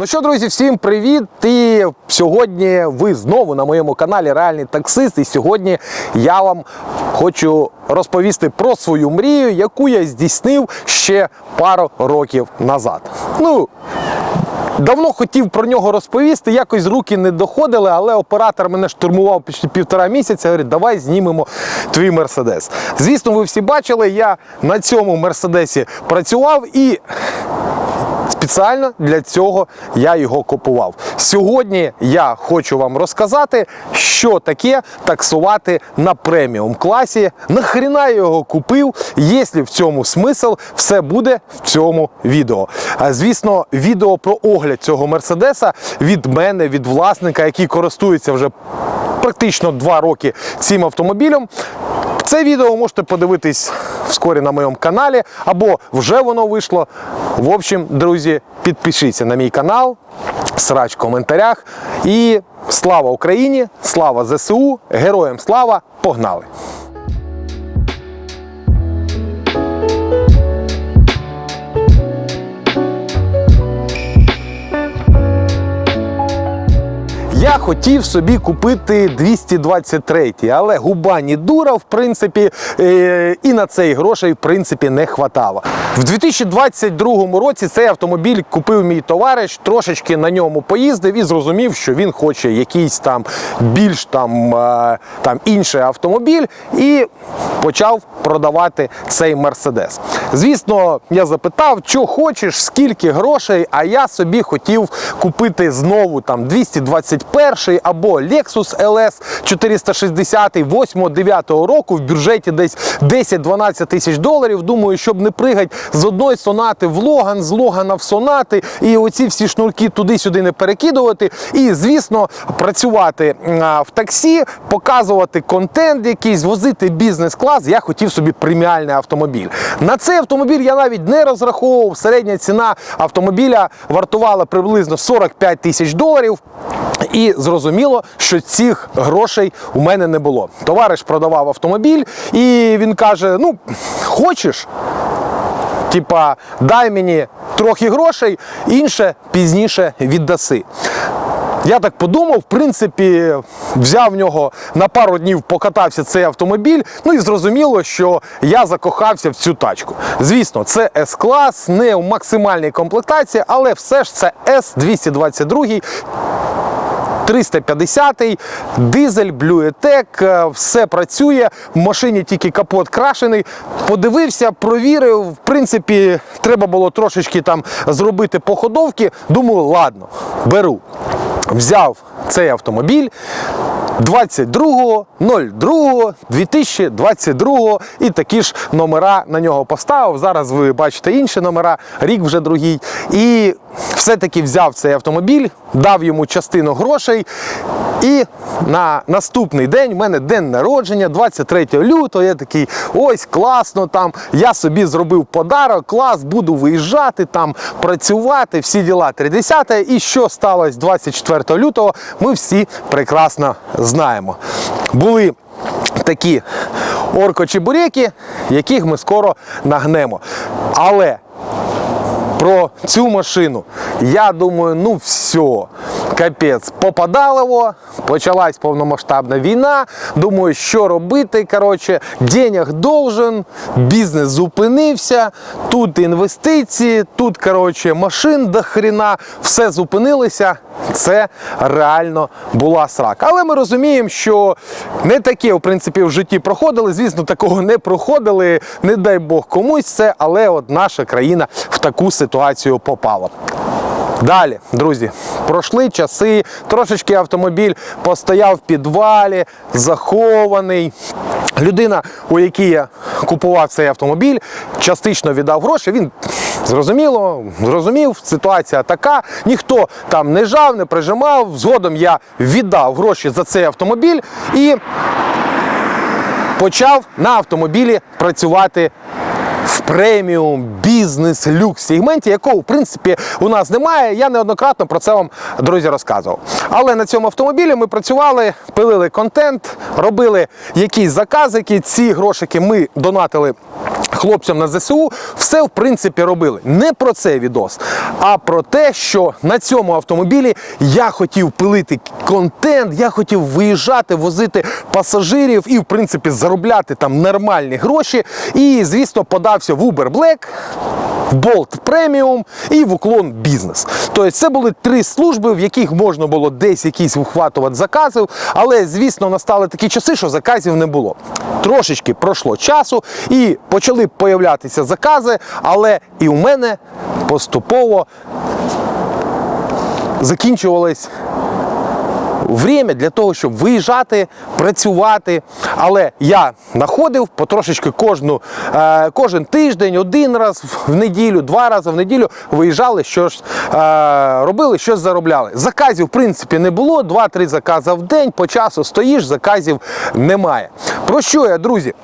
Ну що, друзі, всім привіт! І сьогодні ви знову на моєму каналі Реальний таксист. І сьогодні я вам хочу розповісти про свою мрію, яку я здійснив ще пару років назад. Ну, Давно хотів про нього розповісти, якось руки не доходили, але оператор мене штурмував почти півтора місяця. Говорить, давай знімемо твій мерседес. Звісно, ви всі бачили, я на цьому мерседесі працював і Спеціально для цього я його купував. Сьогодні я хочу вам розказати, що таке таксувати на преміум класі. Нахріна я його купив, якщо в цьому смисл, все буде в цьому відео. Звісно, відео про огляд цього мерседеса від мене, від власника, який користується вже практично два роки цим автомобілем. Це відео можете подивитись вскорі на моєму каналі, або вже воно вийшло. В общем, друзі, підпишіться на мій канал, срач в коментарях. І слава Україні! Слава ЗСУ! Героям слава! Погнали! Я хотів собі купити 223, але губа не дура, в принципі, е, і на цей грошей, в принципі, не хватало. В 2022 році цей автомобіль купив мій товариш, трошечки на ньому поїздив і зрозумів, що він хоче якийсь там більш там, е, там інший автомобіль, і почав продавати цей мерседес. Звісно, я запитав, що хочеш, скільки грошей, а я собі хотів купити знову там 221 або Lexus LS 460 8-9 року в бюджеті десь 10-12 тисяч доларів. Думаю, щоб не пригати з одної сонати в Логан, з Логана в сонати і оці всі шнурки туди-сюди не перекидувати. І, звісно, працювати в таксі, показувати контент якийсь, возити бізнес-клас. Я хотів собі преміальний автомобіль. На цей автомобіль я навіть не розраховував. Середня ціна автомобіля вартувала приблизно 45 тисяч доларів. І зрозуміло, що цих грошей у мене не було. Товариш продавав автомобіль, і він каже: Ну, хочеш? Типа, дай мені трохи грошей, інше пізніше віддаси. Я так подумав, в принципі, взяв в нього на пару днів, покатався цей автомобіль. Ну і зрозуміло, що я закохався в цю тачку. Звісно, це С-клас, не в максимальній комплектації, але все ж це С-222. 350-й, дизель, блюетек, все працює. В машині тільки капот крашений. Подивився, провірив. В принципі, треба було трошечки там зробити походовки. Думаю, ладно, беру. Взяв цей автомобіль. 22.02.2022 і такі ж номера на нього поставив. Зараз ви бачите інші номера, рік вже другий. І все-таки взяв цей автомобіль, дав йому частину грошей. І на наступний день в мене день народження, 23 лютого. Я такий, ось класно там. Я собі зробив подарок, клас, буду виїжджати там, працювати, всі діла 30 І що сталося 24 лютого, ми всі прекрасно знаємо. Були такі оркочебуреки, яких ми скоро нагнемо. Але про цю машину. Я думаю, ну все, капець, попадалово, почалась повномасштабна війна. Думаю, що робити. Коротше, денег должен, бізнес зупинився, тут інвестиції, тут коротше, машин до хрена, все зупинилося. Це реально була срака. Але ми розуміємо, що не таке, в принципі, в житті проходили. Звісно, такого не проходили. Не дай Бог комусь це, але от наша країна в таку ситуацію попала. Далі, друзі, пройшли часи, трошечки автомобіль постояв в підвалі, захований. Людина, у якій я купував цей автомобіль, частично віддав гроші. Він зрозуміло, зрозумів, ситуація така. Ніхто там не жав, не прижимав. Згодом я віддав гроші за цей автомобіль і почав на автомобілі працювати в преміум бізнес люкс сегменті, якого в принципі у нас немає. Я неоднократно про це вам друзі розказував. Але на цьому автомобілі ми працювали, пилили контент, робили якісь заказики. Ці грошики ми донатили хлопцям на ЗСУ, все в принципі робили. Не про це відос, а про те, що на цьому автомобілі я хотів пилити контент, я хотів виїжджати, возити пасажирів і, в принципі, заробляти там нормальні гроші. І, звісно, подався в Uber Black. В Bolt Premium і в уклон бізнес. Тобто це були три служби, в яких можна було десь якісь вихватувати заказів, але звісно настали такі часи, що заказів не було. Трошечки пройшло часу і почали появлятися закази, але і у мене поступово закінчувались время для того, щоб виїжджати, працювати. Але я знаходив потрошечки кожну, е, кожен тиждень, один раз в неділю, два рази в неділю виїжджали, щось е, робили, щось заробляли. Заказів, в принципі, не було. Два-три закази в день, по часу стоїш, заказів немає. Про що я, друзі?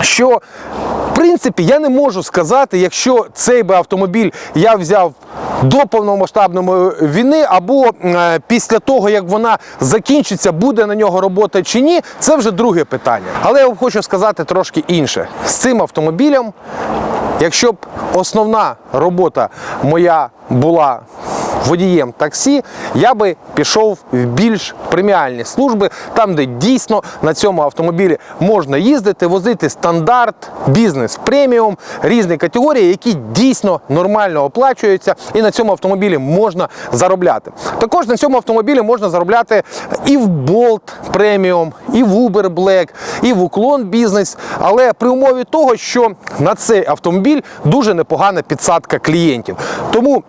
Що принципі я не можу сказати, якщо цей би автомобіль я взяв до повномасштабної війни, або е, після того, як вона закінчиться, буде на нього робота чи ні, це вже друге питання. Але я вам хочу сказати трошки інше. З цим автомобілем, якщо б основна робота моя була водієм таксі, я би пішов в більш преміальні служби, там, де дійсно на цьому автомобілі можна їздити, возити стандарт, бізнес, преміум, різні категорії, які дійсно нормально оплачуються, і на цьому автомобілі можна заробляти. Також на цьому автомобілі можна заробляти і в Bolt преміум, і в Uber Black, і в уклон бізнес. Але при умові того, що на цей автомобіль дуже непогана підсадка клієнтів. Тому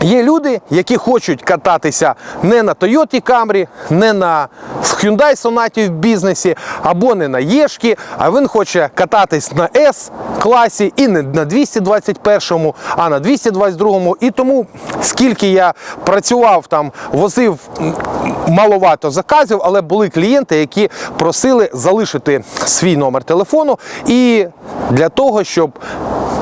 є люди, які хочуть кататися не на Toyota Camry, не на Hyundai Sonata в бізнесі, або не на Єшки, а він хоче кататись на S класі і не на 221-му, а на 222-му. І тому, скільки я працював там, возив маловато заказів, але були клієнти, які просили залишити свій номер телефону і для того, щоб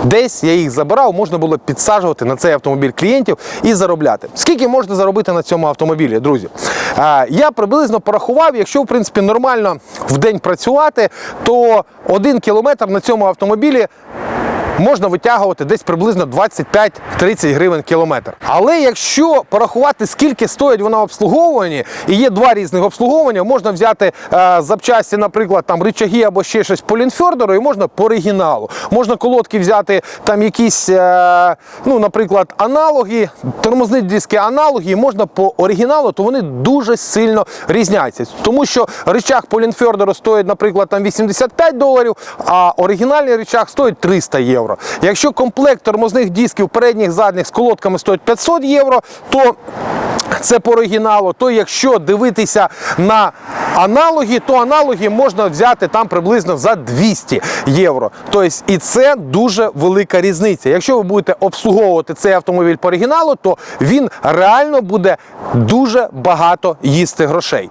Десь я їх забирав, можна було підсаджувати на цей автомобіль клієнтів і заробляти. Скільки можна заробити на цьому автомобілі, друзі? Я приблизно порахував, якщо в принципі нормально в день працювати, то один кілометр на цьому автомобілі Можна витягувати десь приблизно 25-30 гривень кілометр. Але якщо порахувати, скільки стоїть вона в обслуговуванні, і є два різних обслуговування, можна взяти е, запчасті, наприклад, там рычаги або ще щось по Лінфьордеру, і можна по оригіналу. Можна колодки взяти там якісь, е, ну, наприклад, аналоги, тормозні диски аналоги, і можна по оригіналу, то вони дуже сильно різняться. Тому що рычаг по Лінфьордеру стоїть, наприклад, там 85 доларів, а оригінальний рычаг стоїть 300 євро. Якщо комплект тормозних дисків передніх задніх з колодками стоїть 500 євро, то це по оригіналу. То якщо дивитися на аналоги, то аналоги можна взяти там приблизно за 200 євро. Тобто, і це дуже велика різниця. Якщо ви будете обслуговувати цей автомобіль по оригіналу, то він реально буде дуже багато їсти грошей.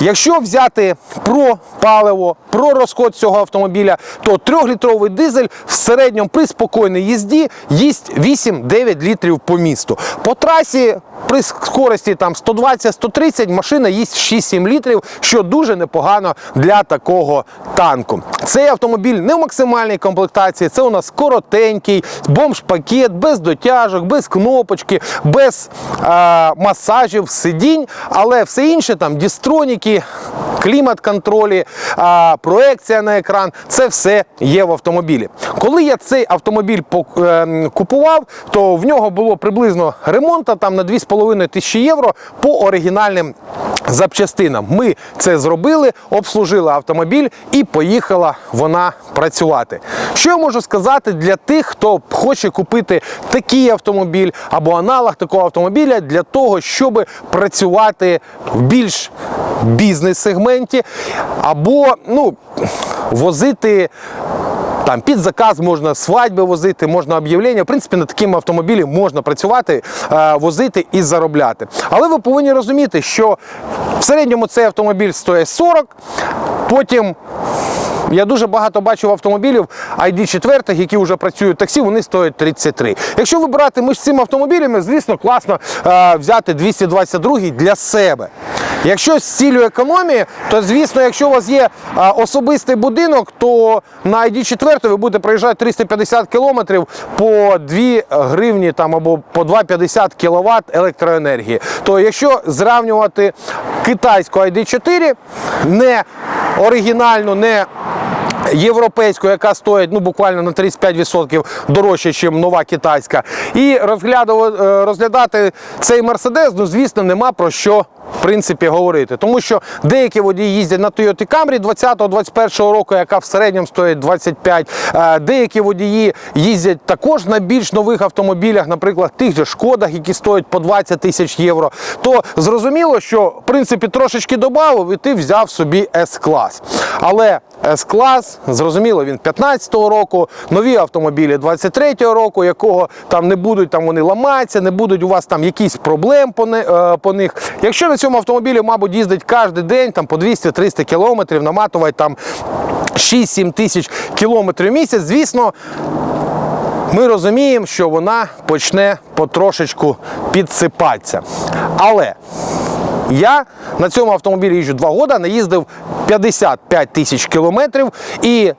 Якщо взяти про паливо, про розход цього автомобіля, то 3-літровий дизель в середньому при спокійній їзді їсть 8-9 літрів по місту. По трасі при скорості там 120-130 машина їсть 6-7 літрів, що дуже непогано для такого танку. Цей автомобіль не в максимальній комплектації, це у нас коротенький, бомж-пакет, без дотяжок, без кнопочки, без е, масажів, сидінь, але все інше там дістроніки, клімат-контролі, проекція на екран це все є в автомобілі. Коли я цей автомобіль ем, купував, то в нього було приблизно ремонта там на 2,5 тисячі євро по оригінальним запчастинам. Ми це зробили, обслужили автомобіль і поїхала вона працювати. Що я можу сказати для тих, хто хоче купити такий автомобіль або аналог такого автомобіля для того, щоб працювати в більш бізнес-сегменті, або ну, возити. Там під заказ можна свадьби возити, можна об'явлення. В принципі, на такому автомобілі можна працювати, е, возити і заробляти. Але ви повинні розуміти, що в середньому цей автомобіль стоїть 40, потім. Я дуже багато бачив автомобілів ID4, які вже працюють таксі, вони стоять 33. Якщо вибирати між цими автомобілями, звісно, класно е, взяти 222 для себе. Якщо з цілю економії, то звісно, якщо у вас є особистий будинок, то на ID4 ви будете проїжджати 350 кілометрів по 2 гривні там, або по 2,50 кВт електроенергії. То якщо зрівнювати китайську ID4, не оригінальну, не європейську, яка стоїть ну, буквально на 35% дорожче, ніж нова китайська, і е, розглядати цей Мерседес, ну звісно, нема про що. В принципі, говорити, тому що деякі водії їздять на Toyota Camry 20-21 року, яка в середньому стоїть 25. Е, Деякі водії їздять також на більш нових автомобілях, наприклад, тих же шкодах, які стоять по 20 тисяч євро. То зрозуміло, що в принципі трошечки додав, і ти взяв собі S-клас. Але S-клас, зрозуміло, він 15-го року, нові автомобілі 23-го року, якого там не будуть там вони ламатися, не будуть у вас там якісь проблем по, не, е, по них. Якщо на цьому автомобілі, мабуть, їздить кожен день там по 200-300 кілометрів, наматувати там 6-7 тисяч кілометрів в місяць, звісно, ми розуміємо, що вона почне потрошечку підсипатися. Але я на цьому автомобілі їжджу 2 роки, наїздив 55 тисяч кілометрів і.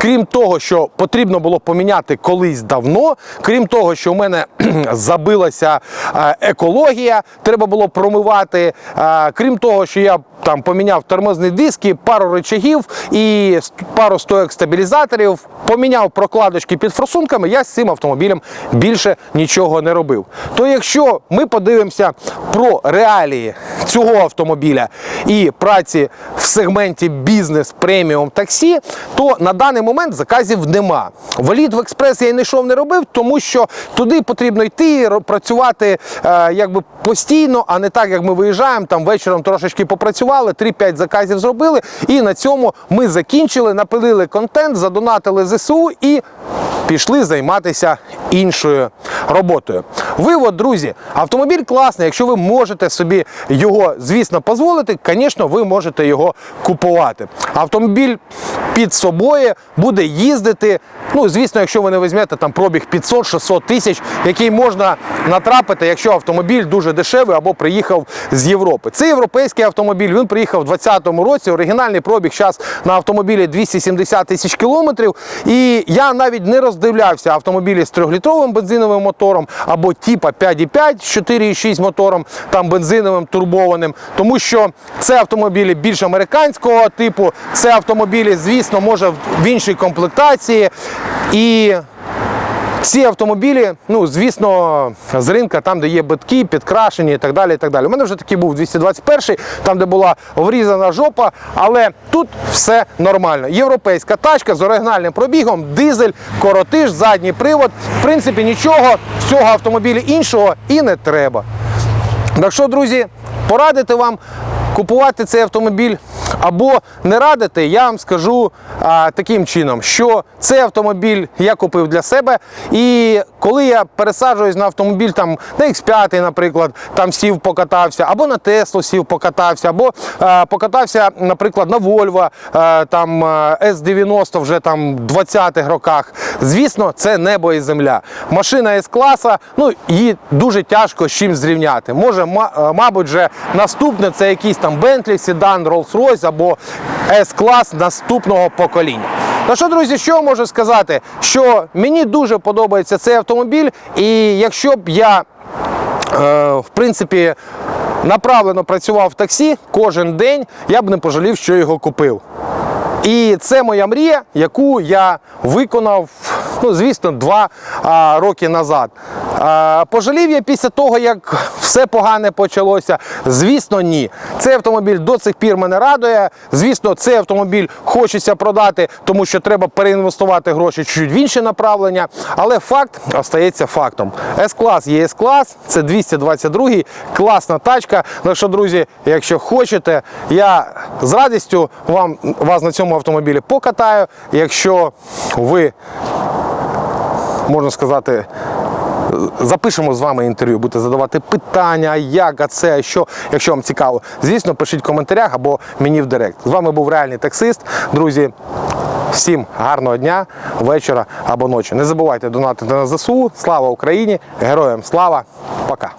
Крім того, що потрібно було поміняти колись давно, крім того, що у мене забилася е, екологія, треба було промивати. е, Крім того, що я там поміняв тормозні диски, пару рычагів і пару стоек стабілізаторів, поміняв прокладочки під форсунками, я з цим автомобілем більше нічого не робив. То якщо ми подивимося про реалії цього автомобіля і праці в сегменті бізнес преміум таксі, то на даний момент заказів нема. Валід в експрес я й не йшов, не робив, тому що туди потрібно йти, працювати е, якби постійно, а не так, як ми виїжджаємо, там вечором трошечки попрацювали, 3-5 заказів зробили, і на цьому ми закінчили, напилили контент, задонатили ЗСУ і пішли займатися іншою роботою. Вивод, друзі, автомобіль класний. Якщо ви можете собі його, звісно, дозволити, звісно, ви можете його купувати. Автомобіль під собою буде їздити. Ну, звісно, якщо ви не візьмете там пробіг 500-600 тисяч, який можна натрапити, якщо автомобіль дуже дешевий або приїхав з Європи. Це європейський автомобіль. Він приїхав у 2020 році. Оригінальний пробіг зараз на автомобілі 270 тисяч кілометрів. І я навіть не роздивлявся автомобілі з 3-літровим бензиновим мотором або типа 5,5 з 4,6 мотором, там бензиновим турбованим, тому що це автомобілі більш американського типу, це автомобілі, звісно, може в іншій комплектації. І ці автомобілі, ну звісно, з ринка, там, де є битки, підкрашені і так далі. і так далі. У мене вже такий був 221-й, там, де була врізана жопа, але тут все нормально. Європейська тачка з оригінальним пробігом, дизель, коротиш, задній привод. В принципі, нічого з цього автомобіля іншого і не треба. Так що, друзі, порадити вам купувати цей автомобіль або не радити, я вам скажу а, таким чином, що цей автомобіль я купив для себе. І коли я пересаджуюсь на автомобіль там на X5, наприклад, там сів покатався, або на Теслу сів покатався, або а, покатався, наприклад, на Volvo а, там S90 вже там в 20-х роках. Звісно, це небо і земля. Машина С-класа, ну її дуже тяжко з чим зрівняти. Може, мабуть, вже наступне це якийсь там Bentley, седан, Rolls-Royce або S-клас наступного покоління. Ну що, друзі, що можу сказати? Що мені дуже подобається цей автомобіль, і якщо б я е, в принципі, направлено працював в таксі кожен день, я б не пожалів, що його купив. І це моя мрія, яку я виконав, ну, звісно, два а, роки назад. А, пожалів я після того, як все погане почалося? Звісно, ні. Цей автомобіль до цих пір мене радує. Звісно, цей автомобіль хочеться продати, тому що треба переінвестувати гроші чуть в інше направлення. Але факт остається фактом. С-клас є С-клас, це 222-й, класна тачка. Так що, друзі, якщо хочете, я з радістю вам, вас на цьому автомобілі покатаю. Якщо ви, можна сказати, Запишемо з вами інтерв'ю, будете задавати питання, як, а це, що, якщо вам цікаво. Звісно, пишіть в коментарях або мені в директ. З вами був реальний таксист. Друзі, всім гарного дня, вечора або ночі. Не забувайте донатити на ЗСУ. Слава Україні! Героям слава! Пока!